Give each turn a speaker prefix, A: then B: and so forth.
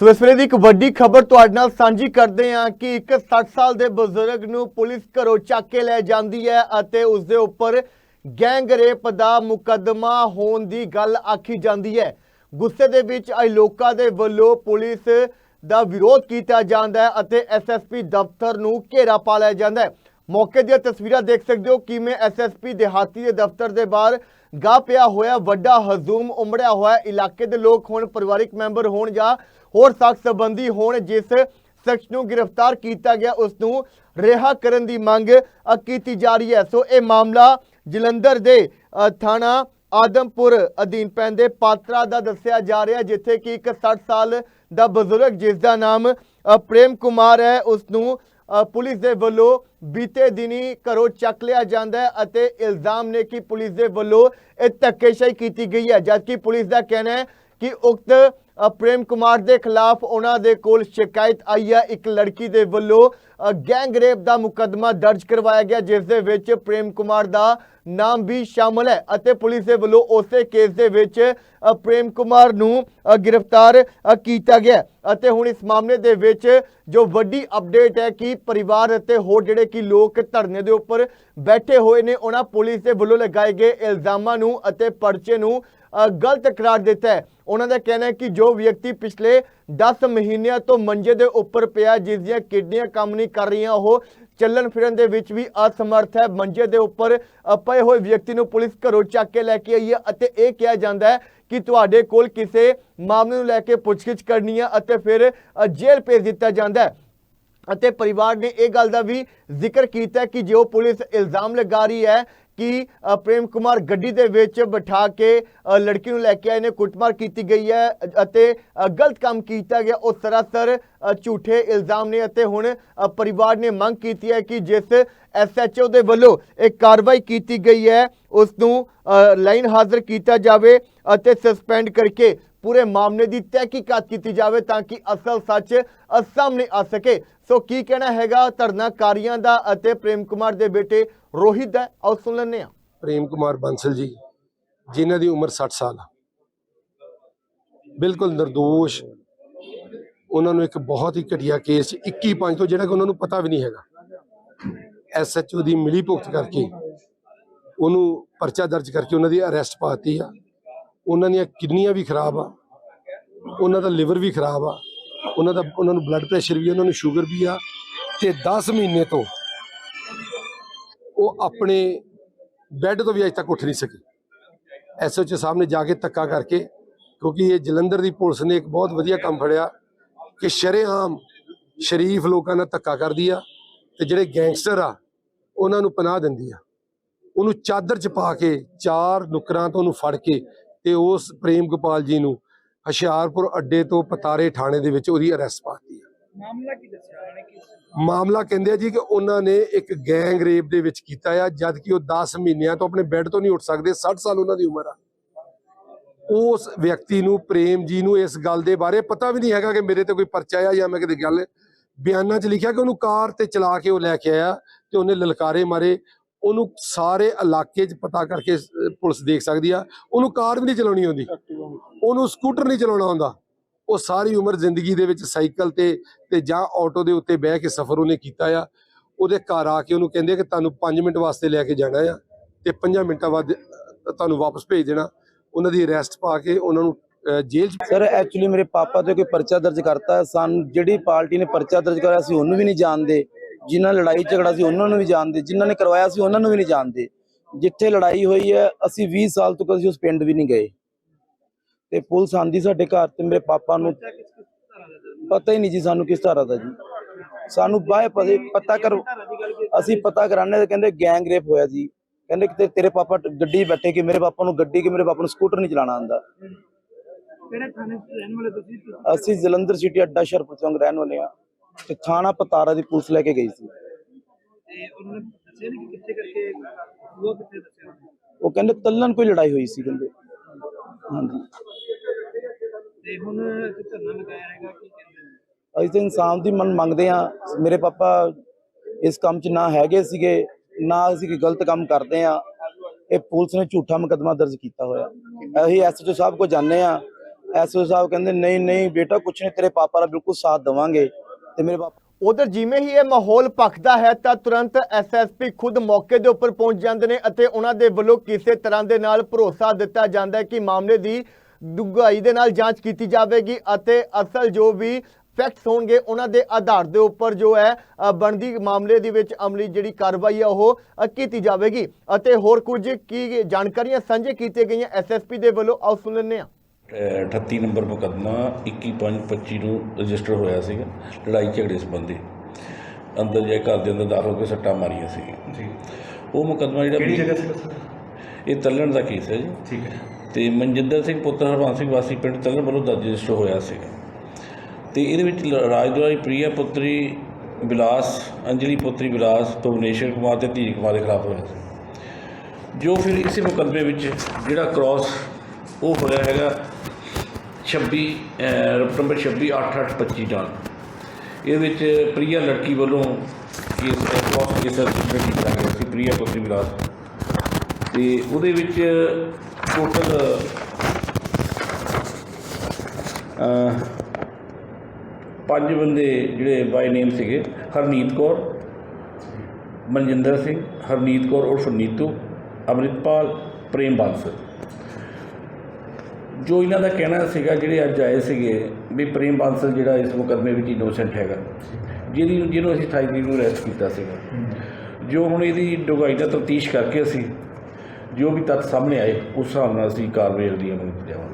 A: ਸੋ ਇਸ ਵੇਲੇ ਦੀ ਇੱਕ ਵੱਡੀ ਖਬਰ ਤੁਹਾਡੇ ਨਾਲ ਸਾਂਝੀ ਕਰਦੇ ਹਾਂ ਕਿ ਇੱਕ 60 ਸਾਲ ਦੇ ਬਜ਼ੁਰਗ ਨੂੰ ਪੁਲਿਸ ਘਰੋਂ ਚੱਕ ਕੇ ਲੈ ਜਾਂਦੀ ਹੈ ਅਤੇ ਉਸ ਦੇ ਉੱਪਰ ਗੈਂਗ ਰੇਪ ਦਾ ਮੁਕੱਦਮਾ ਹੋਣ ਦੀ ਗੱਲ ਆਖੀ ਜਾਂਦੀ ਹੈ। ਗੁੱਸੇ ਦੇ ਵਿੱਚ ਅੱਜ ਲੋਕਾਂ ਦੇ ਵੱਲੋਂ ਪੁਲਿਸ ਦਾ ਵਿਰੋਧ ਕੀਤਾ ਜਾਂਦਾ ਹੈ ਅਤੇ ਐਸਐਸਪੀ ਦਫ਼ਤਰ ਨੂੰ ਘੇਰਾ ਪਾ ਲਿਆ ਜਾਂਦਾ ਹੈ। ਮੌਕੇ ਦੀਆਂ ਤਸਵੀਰਾਂ ਦੇਖ ਸਕਦੇ ਹੋ ਕਿਵੇਂ ਐਸਐਸਪੀ ਦਿਹਾਤੀ ਦੇ ਦਫ਼ਤਰ ਦੇ ਬਾਹਰ ਗਾ ਪਿਆ ਹੋਇਆ, ਵੱਡਾ ਹਜ਼ੂਮ ਉਮੜਿਆ ਹੋਇਆ, ਇਲਾਕੇ ਦੇ ਲੋਕ ਹੋਣ ਪਰਿਵਾਰਿਕ ਮੈਂਬਰ ਹੋਣ ਜਾਂ ਹੋਰ ਸਾਖ ਸੰਬੰਧੀ ਹੋਣ, ਜਿਸ ਸ਼ਖਸ ਨੂੰ ਗ੍ਰਿਫਤਾਰ ਕੀਤਾ ਗਿਆ, ਉਸ ਨੂੰ ਰਿਹਾ ਕਰਨ ਦੀ ਮੰਗ ਕੀਤੀ ਜਾ ਰਹੀ ਹੈ। ਸੋ ਇਹ ਮਾਮਲਾ ਜਲੰਧਰ ਦੇ ਥਾਣਾ ਆਦਮਪੁਰ ਅਧੀਨ ਪੈਂਦੇ ਪਾਤਰਾ ਦਾ ਦੱਸਿਆ ਜਾ ਰਿਹਾ, ਜਿੱਥੇ ਕਿ ਇੱਕ 60 ਸਾਲ ਦਾ ਬਜ਼ੁਰਗ, ਜਿਸ ਦਾ ਨਾਮ ਪ੍ਰੇਮ ਕੁਮਾਰ ਹੈ, ਉਸ ਨੂੰ ਪੁਲਿਸ ਦੇ ਵੱਲੋਂ ਬੀਤੇ ਦਿਨੀ ਘਰੋਂ ਚੱਕ ਲਿਆ ਜਾਂਦਾ ਹੈ ਅਤੇ ਇਲਜ਼ਾਮ ਨੇ ਕਿ ਪੁਲਿਸ ਦੇ ਵੱਲੋਂ ਇਹ ਧੱਕੇਸ਼ਾਹੀ ਕੀਤੀ ਗਈ ਹੈ। ਜਦਕਿ ਪੁਲਿਸ ਦਾ ਕਹਿਣਾ ਹੈ ਕਿ ਉਕਤ ਪ੍ਰੇਮ ਕੁਮਾਰ ਦੇ ਖਿਲਾਫ ਉਹਨਾਂ ਦੇ ਕੋਲ ਸ਼ਿਕਾਇਤ ਆਈ ਹੈ। ਇੱਕ ਲੜਕੀ ਦੇ ਵੱਲੋਂ ਅ, ਗੈਂਗ ਰੇਪ ਦਾ ਮੁਕੱਦਮਾ ਦਰਜ ਕਰਵਾਇਆ ਗਿਆ ਜਿਸ ਦੇ ਵਿੱਚ ਪ੍ਰੇਮ ਕੁਮਾਰ ਦਾ ਨਾਮ ਵੀ ਸ਼ਾਮਲ ਹੈ ਅਤੇ ਪੁਲਿਸ ਦੇ ਵੱਲੋਂ ਉਸੇ ਕੇਸ ਦੇ ਵਿੱਚ ਪ੍ਰੇਮ ਕੁਮਾਰ ਨੂੰ ਗ੍ਰਿਫਤਾਰ ਕੀਤਾ ਗਿਆ ਅਤੇ ਹੁਣ ਇਸ ਮਾਮਲੇ ਦੇ ਵਿੱਚ ਜੋ ਵੱਡੀ ਅਪਡੇਟ ਹੈ ਕਿ ਪਰਿਵਾਰ ਅਤੇ ਹੋਰ ਜਿਹੜੇ ਕਿ ਲੋਕ ਧਰਨੇ ਦੇ ਉੱਪਰ ਬੈਠੇ ਹੋਏ ਨੇ ਉਹਨਾਂ ਪੁਲਿਸ ਦੇ ਵੱਲੋਂ ਲਗਾਏ ਗਏ ਇਲਜ਼ਾਮਾਂ ਨੂੰ ਅਤੇ ਪਰਚੇ ਨੂੰ ਗਲਤ ਕਰਾਰ ਦਿੱਤਾ ਹੈ। ਉਹਨਾਂ ਦਾ ਕਹਿਣਾ ਹੈ ਕਿ ਜੋ ਵਿਅਕਤੀ ਪਿਛਲੇ 10 ਮਹੀਨਿਆਂ ਤੋਂ ਮੰਜੇ ਦੇ ਉੱਪਰ ਪਿਆ, ਜਿਸ ਦੀਆਂ ਕਿਡਨੀਆਂ ਕੰਮ ਨਹੀਂ ਕਰ ਰਹੀਆਂ, ਉਹ ਚੱਲਣ ਫਿਰਨ ਦੇ ਵਿੱਚ ਵੀ ਅਸਮਰਥ ਹੈ। ਮੰਜੇ ਦੇ ਉੱਪਰ ਪਏ ਹੋਏ ਵਿਅਕਤੀ ਨੂੰ ਪੁਲਿਸ ਘਰੋਂ ਚੱਕ ਕੇ ਲੈ ਕੇ ਆਈ ਹੈ ਅਤੇ ਇਹ ਕਿਹਾ ਜਾਂਦਾ ਹੈ ਕਿ ਤੁਹਾਡੇ ਕੋਲ ਕਿਸੇ ਮਾਮਲੇ ਨੂੰ ਲੈ ਕੇ ਪੁੱਛਗਿੱਛ ਕਰਨੀ ਹੈ ਅਤੇ ਫਿਰ ਜੇਲ੍ਹ ਭੇਜ ਦਿੱਤਾ ਜਾਂਦਾ ਹੈ। ਅਤੇ ਪਰਿਵਾਰ ਨੇ ਇਹ ਗੱਲ ਦਾ ਵੀ ਜ਼ਿਕਰ ਕੀਤਾ ਕਿ ਜੋ ਪੁਲਿਸ ਇਲਜ਼ਾਮ ਲਗਾ ਰਹੀ ਹੈ ਕਿ ਪ੍ਰੇਮ ਕੁਮਾਰ ਗੱਡੀ ਦੇ ਵਿੱਚ ਬਿਠਾ ਕੇ ਲੜਕੀ ਨੂੰ ਲੈ ਕੇ ਆਏ ਨੇ, ਕੁੱਟਮਾਰ ਕੀਤੀ ਗਈ ਹੈ ਅਤੇ ਗਲਤ ਕੰਮ ਕੀਤਾ ਗਿਆ। ਉਹ ਸਰਾਸਰ ਝੂਠੇ ਇਲਜ਼ਾਮ ਨੇ ਅਤੇ ਹੁਣ ਪਰਿਵਾਰ ਨੇ ਮੰਗ ਕੀਤੀ ਹੈ ਕਿ ਜਿਸ ਐਸਐਚਓ ਦੇ ਵੱਲੋਂ ਇਹ ਕਾਰਵਾਈ ਕੀਤੀ ਗਈ ਹੈ ਉਸ ਨੂੰ ਲਾਈਨ ਹਾਜ਼ਰ ਕੀਤਾ ਜਾਵੇ। ਅਤੇ ਸਸਪੈਂਡ ਕਰਕੇ ਪੂਰੇ ਮਾਮਲੇ ਦੀ ਤਹਿਕੀਕਾਤ ਕੀਤੀ ਜਾਵੇ ਤਾਂ ਕਿ ਅਸਲ ਸੱਚ ਸਾਹਮਣੇ ਆ ਸਕੇ। ਸੋ ਕੀ ਕਹਿਣਾ ਹੈਗਾ ਧਰਨਾਕਾਰੀਆਂ ਦਾ ਅਤੇ ਪ੍ਰੇਮ ਕੁਮਾਰ ਦੇ ਬੇਟੇ ਰੋਹਿਤ ਦਾ? ਆਓ ਸੁਣ ਲੈਂਦੇ ਹਾਂ।
B: ਪ੍ਰੇਮ ਕੁਮਾਰ ਬੰਸਲ ਜੀ, ਜਿਨ੍ਹਾਂ ਦੀ ਉਮਰ 60 ਸਾਲ ਆ। ਬਿਲਕੁਲ નિર્ਦੋਸ਼ ਉਹਨਾਂ ਨੂੰ ਇੱਕ ਬਹੁਤ ਹੀ ਘਟੀਆ ਕੇਸ 'ਚ 21 ਪੰਜ ਤੋਂ ਜਿਹੜਾ ਕਿ ਉਹਨਾਂ ਨੂੰ ਪਤਾ ਵੀ ਨਹੀਂ ਹੈਗਾ। ਐਸਐਚਓ ਦੀ ਮਿਲੀ ਭੁਗਤ ਕਰਕੇ ਉਹਨੂੰ ਪਰਚਾ ਦਰਜ ਕਰਕੇ ਉਹਨਾਂ ਦੀ ਅਰੈਸਟ ਪਾਤੀ ਆ। ਉਹਨਾਂ ਦੀਆਂ ਕਿਡਨੀਆਂ ਵੀ ਖਰਾਬ ਆ, ਉਹਨਾਂ ਦਾ ਲਿਵਰ ਵੀ ਖਰਾਬ ਆ, ਉਹਨਾਂ ਦਾ, ਉਹਨਾਂ ਨੂੰ ਬਲੱਡ ਪ੍ਰੈਸ਼ਰ ਵੀ ਉਹਨਾਂ ਨੂੰ ਸ਼ੂਗਰ ਵੀ ਆ, ਤੇ 10 ਮਹੀਨੇ ਤੋਂ ਉਹ ਆਪਣੇ ਬੈੱਡ ਤੋਂ ਵੀ ਅਜੇ ਤੱਕ ਉੱਠ ਨਹੀਂ ਸਕੀ। ਸਾਹਿਬ ਨੇ ਜਾ ਕੇ ਧੱਕਾ ਕਰਕੇ, ਕਿਉਂਕਿ ਇਹ ਜਲੰਧਰ ਦੀ ਪੁਲਿਸ ਨੇ ਇੱਕ ਬਹੁਤ ਵਧੀਆ ਕੰਮ ਫੜਿਆ ਕਿ ਸ਼ਰੇਆਮ ਸ਼ਰੀਫ ਲੋਕਾਂ ਨਾਲ ਧੱਕਾ ਕਰਦੀ ਆ ਤੇ ਜਿਹੜੇ ਗੈਂਗਸਟਰ ਆ, ਉਹਨਾਂ ਨੂੰ ਪਨਾਹ ਦਿੰਦੀ ਆ। ਉਹਨੂੰ ਚਾਦਰ ਚ ਪਾ ਕੇ ਚਾਰ ਨੁਕਰਾਂ ਤੋਂ ਉਹਨੂੰ ਫੜ ਕੇ ਤੇ ਉਸ ਪ੍ਰੇਮ ਗੋਪਾਲ ਜੀ ਨੂੰ ਹੁਸ਼ਿਆਰਪੁਰ ਅੱਡੇ ਤੋਂ ਪਤਾਰੇ ਥਾਣੇ ਦੇ ਵਿੱਚ ਉਹਦੀ ਅਰੈਸਟ ਪਾਤੀ ਆ
C: ਮਾਮਲਾ ਕੀ ਦੱਸਿਆ
B: ਮਾਮਲਾ ਕਹਿੰਦੇ ਆ ਜੀ ਕਿ ਉਹਨਾਂ ਨੇ ਇੱਕ ਗੈਂਗ ਰੇਪ ਦੇ ਵਿੱਚ ਕੀਤਾ ਆ ਜਦ ਕਿ ਉਹ 10 ਮਹੀਨਿਆਂ ਤੋਂ ਆਪਣੇ ਬੈੱਡ ਤੋਂ ਨਹੀਂ ਉੱਠ ਸਕਦੇ 60 ਸਾਲ ਉਹਨਾਂ ਦੀ ਉਮਰ ਆ। ਉਸ ਵਿਅਕਤੀ ਨੂੰ ਪ੍ਰੇਮ ਜੀ ਨੂੰ ਇਸ ਗੱਲ ਦੇ ਬਾਰੇ ਪਤਾ ਵੀ ਨਹੀਂ ਹੈਗਾ ਕਿ ਮੇਰੇ ਤੇ ਕੋਈ ਪਰਚਾ ਆ ਜਾਂ ਮੈਂ ਕਿਤੇ ਗੱਲ ਬਿਆਨਾਂ 'ਚ ਲਿਖਿਆ ਕਿ ਉਹਨੂੰ ਕਾਰ ਤੇ ਚਲਾ ਕੇ ਉਹ ਲੈ ਕੇ ਆਇਆ ਤੇ ਉਹਨੇ ਲਲਕਾਰੇ ਮਾਰੇ। ਉਹਨੂੰ ਸਾਰੇ ਇਲਾਕੇ 'ਚ ਪਤਾ ਕਰਕੇ ਪੁਲਿਸ ਦੇਖ ਸਕਦੀ ਆ। ਉਹਨੂੰ ਕਾਰ ਵੀ ਨਹੀਂ ਚਲਾਉਣੀ ਆਉਂਦੀ। ਉਹਨੂੰ ਸਕੂਟਰ ਨਹੀਂ ਚਲਾਉਣਾ ਆਉਂਦਾ। ਉਹ ਸਾਰੀ ਉਮਰ ਜ਼ਿੰਦਗੀ ਦੇ ਵਿੱਚ ਸਾਈਕਲ ਤੇ ਤੇ ਜਾਂ ਆਟੋ ਦੇ ਉੱਤੇ ਬਹਿ ਕੇ ਸਫ਼ਰ ਉਹਨੇ ਕੀਤਾ ਆ। ਉਹਦੇ ਘਰ ਆ ਕੇ ਉਹਨੂੰ ਕਹਿੰਦੇ ਕਿ ਤੁਹਾਨੂੰ 5 ਮਿੰਟ ਵਾਸਤੇ ਲੈ ਕੇ ਜਾਣਾ ਆ ਤੇ 5 ਮਿੰਟਾਂ ਬਾਅਦ ਤੁਹਾਨੂੰ ਵਾਪਸ ਭੇਜ ਦੇਣਾ। ਉਹਨਾਂ ਦੀ ਅਰੈਸਟ ਪਾ ਕੇ ਉਹਨਾਂ ਨੂੰ ਜੇਲ੍ਹ 'ਚ
D: ਸਰ ਐਕਚੁਅਲੀ ਮੇਰੇ ਪਾਪਾ ਤੇ ਕੋਈ ਪਰਚਾ ਦਰਜ ਕਰਤਾ। ਸਾਨੂੰ ਜਿਹੜੀ ਪਾਰਟੀ ਨੇ ਪਰਚਾ ਦਰਜ ਕਰਾਇਆ ਸੀ ਉਹਨੂੰ ਵੀ ਨਹੀਂ ਜਾਣਦੇ। ਜਿਨ੍ਹਾਂ ਲੜਾਈ ਝਗੜਾ ਸੀ ਉਹਨਾਂ ਨੂੰ ਵੀ ਜਾਣਦੇ ਜਿਨ੍ਹਾਂ ਨੇ ਕਰਵਾਇਆ ਸੀ ਉਹਨਾਂ ਨੂੰ ਵੀ ਨਹੀਂ ਜਾਣਦੇ। ਜਿੱਥੇ ਲੜਾਈ ਹੋਈ ਹੈ ਅਸੀਂ 20 ਸਾਲ ਤੋਂ ਕਦੇ ਉਸ ਪਿੰਡ ਵੀ ਨਹੀਂ ਗਏ। ਤੇ ਪੁਲਿਸ ਆਂਦੀ ਸਾਡੇ ਘਰ ਤੇ ਮੇਰੇ ਪਾਪਾ ਨੂੰ। ਪਤਾ ਹੀ ਨਹੀਂ ਜੀ ਸਾਨੂੰ ਕਿਸ ਤਰ੍ਹਾਂ ਦਾ ਜੀ। ਸਾਨੂੰ ਬਾਹਰ ਪਤਾ ਪਤਾ ਕਰੋ।
C: ਧਾਰਾ
D: ਅਸੀਂ ਪਤਾ ਕਰਾਣੇ ਤੇ ਕਹਿੰਦੇ ਗੈਂਗ ਰੇਪ ਹੋਇਆ ਜੀ। ਕਹਿੰਦੇ ਕਿ ਤੇਰੇ ਪਾਪਾ ਗੱਡੀ ਬੈਠੇ ਕਿ ਮੇਰੇ ਪਾਪਾ ਨੂੰ ਗੱਡੀ ਕਿ ਮੇਰੇ ਪਾਪਾ ਨੂੰ ਸਕੂਟਰ ਨਹੀਂ ਚਲਾਉਣਾ ਆਉਂਦਾ।
C: ਕਿਹੜੇ ਥਾਣੇ ਰਹਿਣ ਵਾਲੇ ਤੁਸੀਂ? ਤੁਸੀਂ-
D: ਅਸੀਂ ਜਲੰਧਰ ਸਿਟੀ ਅੱਡਾ ਸ਼ਰਪੁਰ ਚੌਂਕ ਰਹਿਣ ਵਾਲੇ ਆ ਤੇ ਥਾਣਾ ਪਤਾਰਾ ਦੀ ਪੁਲਿਸ ਲੈ ਕੇ ਗਈ ਸੀ।
C: ਤੇ ਉਹਨਾਂ ਨੇ ਦੱਸਿਆ ਨਹੀਂ ਕਿ ਕਿੱਥੇ ਕਰਕੇ ਉਹ ਕਿੱਥੇ ਦੱਸਿਆ? ਉਹਨੇ?
D: ਉਹ ਕਹਿੰਦੇ ਤੱਲਣ ਕੋਈ ਲੜਾਈ ਹੋਈ ਸੀ ਕਹਿੰਦੇ। ਹਾਂਜੀ।
C: ਤੇ ਹੁਣ ਇੱਥੇ ਧਰਨਾ ਲਗਾਇਆ ਹੈਗਾ ਕੀ ਕਹਿੰਦੇ ਨੇ?
D: ਅਸੀਂ ਤਾਂ ਇਨਸਾਫ ਦੀ ਮੰਗ ਮੰਗਦੇ ਆ ਮੇਰੇ ਪਾਪਾ ਇਸ ਕੰਮ 'ਚ ਨਾ ਹੈਗੇ ਸੀਗੇ ਨਾ ਅਸੀਂ ਕੋਈ ਗਲਤ ਕੰਮ ਕਰਦੇ ਆ ਇਹ ਪੁਲਿਸ ਨੇ ਝੂਠਾ ਮੁਕੱਦਮਾ ਦਰਜ ਕੀਤਾ ਹੋਇਆ। ਅਸੀਂ ਐਸਐਚਓ ਸਾਹਿਬ ਕੋ ਜਾਂਦੇ ਆ ਐਸਓ ਸਾਹਿਬ ਕਹਿੰਦੇ ਨਹੀਂ ਨਹੀਂ ਬੇਟਾ ਕੁਛ ਨਹੀਂ ਤੇਰੇ ਪਾਪਾ ਦਾ ਬਿਲਕੁਲ ਸਾਥ ਦੇਵਾਂਗੇ। ਤੇ ਮੇਰੇ ਪਾਪਾ
A: ਉਧਰ ਜਿਵੇਂ ਹੀ ਇਹ ਮਾਹੌਲ ਭਖਦਾ ਹੈ ਤਾਂ ਤੁਰੰਤ ਐਸਐਸਪੀ ਖੁਦ ਮੌਕੇ ਦੇ ਉੱਪਰ ਪਹੁੰਚ ਜਾਂਦੇ ਨੇ ਅਤੇ ਉਹਨਾਂ ਦੇ ਵੱਲੋਂ ਕਿਸੇ ਤਰ੍ਹਾਂ ਦੇ ਨਾਲ ਭਰੋਸਾ ਦਿੱਤਾ ਜਾਂਦਾ ਹੈ ਕਿ ਮਾਮਲੇ ਦੀ ਡੂੰਘਾਈ ਦੇ ਨਾਲ ਜਾਂਚ ਕੀਤੀ ਜਾਵੇਗੀ ਅਤੇ ਅਸਲ ਜੋ ਵੀ ਫੈਕਟਸ ਹੋਣਗੇ ਉਹਨਾਂ ਦੇ ਆਧਾਰ ਦੇ ਉੱਪਰ ਜੋ ਹੈ ਬਣਦੀ ਮਾਮਲੇ ਦੇ ਵਿੱਚ ਅਮਲੀ ਜਿਹੜੀ ਕਾਰਵਾਈ ਹੈ ਉਹ ਕੀਤੀ ਜਾਵੇਗੀ। ਅਤੇ ਹੋਰ ਕੁਝ ਕੀ ਜਾਣਕਾਰੀਆਂ ਸਾਂਝੇ ਕੀਤੀਆਂ ਗਈਆਂ ਐਸਐਸਪੀ ਦੇ ਵੱਲੋਂ? ਆਓ ਸੁਣ ਲੈਂਦੇ ਹਾਂ।
E: 38 ਨੰਬਰ ਮੁਕੱਦਮਾ 21525 ਨੂੰ ਰਜਿਸਟਰ ਹੋਇਆ ਸੀਗਾ ਲੜਾਈ ਝਗੜੇ ਸੰਬੰਧੀ। ਅੰਦਰ ਜੇ ਘਰ ਦੇ ਅੰਦਰ ਦਾਖਲ ਹੋ ਕੇ ਸੱਟਾਂ ਮਾਰੀਆਂ ਸੀ ਜੀ। ਉਹ ਮੁਕੱਦਮਾ ਜਿਹੜਾ
C: ਕਿਹੜੀ ਜਗ੍ਹਾ ਸੀ
E: ਇਹ ਤੱਲਣ ਦਾ ਕੇਸ ਹੈ ਜੀ।
C: ਠੀਕ ਹੈ।
E: ਤੇ ਮਨਜਿੰਦਰ ਸਿੰਘ ਪੁੱਤਰ ਹਰਵੰਸ ਸਿੰਘ ਵਾਸੀ ਪਿੰਡ ਤੱਲਣ ਵੱਲੋਂ ਦਰਜ ਰਜਿਸਟਰ ਹੋਇਆ ਸੀਗਾ। ਤੇ ਇਹਦੇ ਵਿੱਚ ਰਾਜਦੁਆਰੀ ਪ੍ਰਿਆ ਪੁੱਤਰੀ ਵਿਲਾਸ ਅੰਜਲੀ ਪੁੱਤਰੀ ਵਿਲਾਸ ਭੁਵਨੇਸ਼ਵਰ ਕੁਮਾਰ ਤੇ ਧੀਰ ਕੁਮਾਰ ਦੇ ਖਿਲਾਫ ਹੋਇਆ ਸੀ। ਜੋ ਫਿਰ ਇਸੇ ਮੁਕੱਦਮੇ ਵਿੱਚ ਜਿਹੜਾ ਕ੍ਰਾਸ ਉਹ ਹੋਇਆ ਹੈਗਾ 26 ਅਹ, ਰਫਟ ਨੰਬਰ 26 8825 ਨਾਲ ਇਹਦੇ ਵਿੱਚ ਪ੍ਰਿਆ ਲੜਕੀ ਵੱਲੋਂ ਕੇਸ ਕ੍ਰਾਸ ਕੇਸ ਰਜਿਸਟਰ ਕੀਤਾ ਗਿਆ ਸੀ ਪ੍ਰਿਆ ਪੁੱਤਰੀ ਵਿਲਾਸ ਤੇ ਉਹਦੇ ਵਿੱਚ ਟੋਟਲ ਪੰਜ ਬੰਦੇ ਜਿਹੜੇ ਬਾਈ ਨੇਮ ਸੀਗੇ ਹਰਨੀਤ ਕੌਰ ਮਨਜਿੰਦਰ ਸਿੰਘ ਹਰਨੀਤ ਕੌਰ ਉਰਫ ਨੀਤੂ ਅੰਮ੍ਰਿਤਪਾਲ ਪ੍ਰੇਮ ਬਾਂਸਲ ਜੋ ਇਹਨਾਂ ਦਾ ਕਹਿਣਾ ਸੀਗਾ, ਜਿਹੜੇ ਅੱਜ ਆਏ ਸੀਗੇ, ਵੀ ਪ੍ਰੇਮ ਬਾਂਸਲ ਜਿਹੜਾ ਇਸ ਮੁਕੱਦਮੇ ਵਿੱਚ ਇਨੋਸੈਂਟ ਹੈਗਾ, ਜਿਹਦੀ ਜਿਹਨੂੰ ਅਸੀਂ 28 ਤਰੀਕ ਨੂੰ ਅਰੈਸਟ ਕੀਤਾ ਸੀਗਾ। ਜੋ ਹੁਣ ਇਹਦੀ ਡੁਗਾਈ ਦਾ ਤਫਤੀਸ਼ ਕਰਕੇ ਅਸੀਂ, ਜੋ ਵੀ ਤੱਥ ਸਾਹਮਣੇ ਆਏ, ਉਸ ਹਿਸਾਬ ਨਾਲ ਅਸੀਂ ਕਾਰਵਾਈ ਅਗਲੀ ਅਮਲ ਵਿੱਚ ਲਿਆਵਾਂਗੇ।